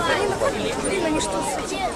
Марина, Марина, не что, судья?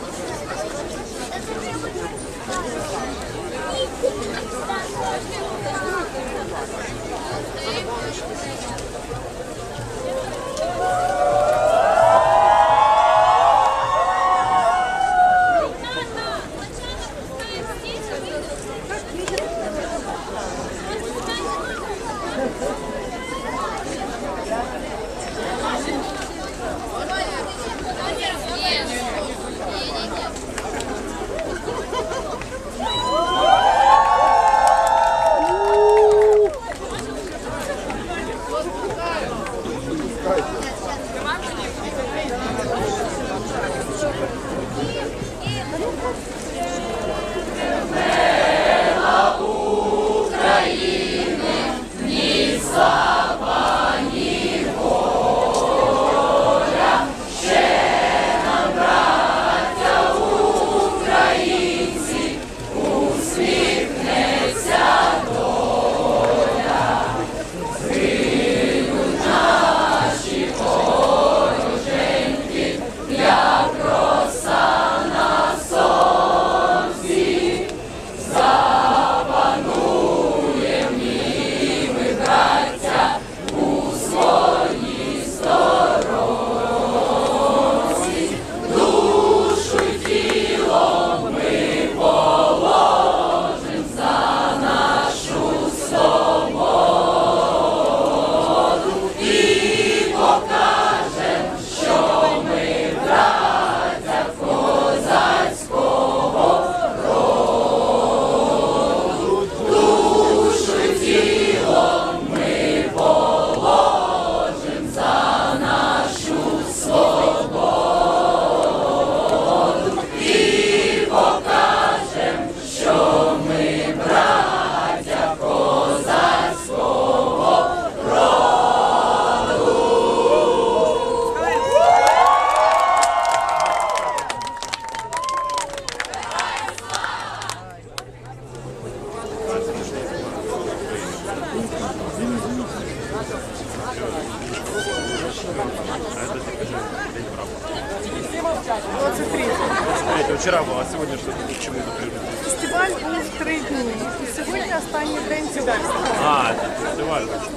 Смотрите, вчера было, а сегодня что к чему это приводит? Фестиваль був три дні. І сьогодні останній день цього фестивалю. А, это фестиваль, значит.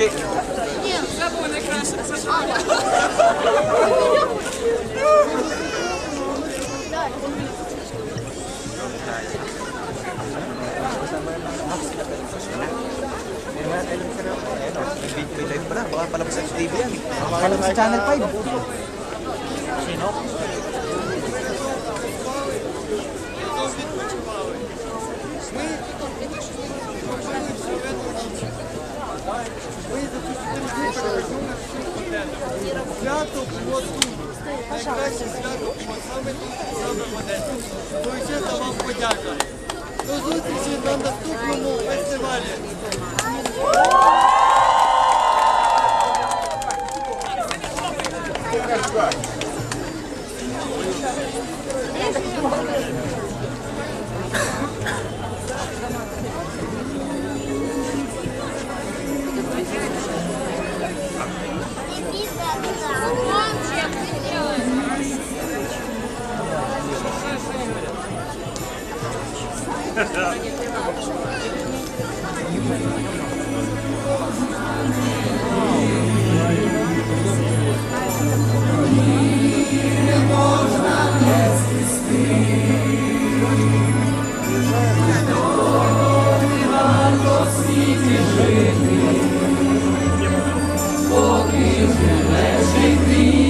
May time pa na, baka palabas sa TV yan. Palabas sa Channel 5. Sino? Свято було тут. Найкраще свято саме тут, саме Одесі. Величезна вам подяка. До зустрічі на наступному фестивалі. Поки живеш і ти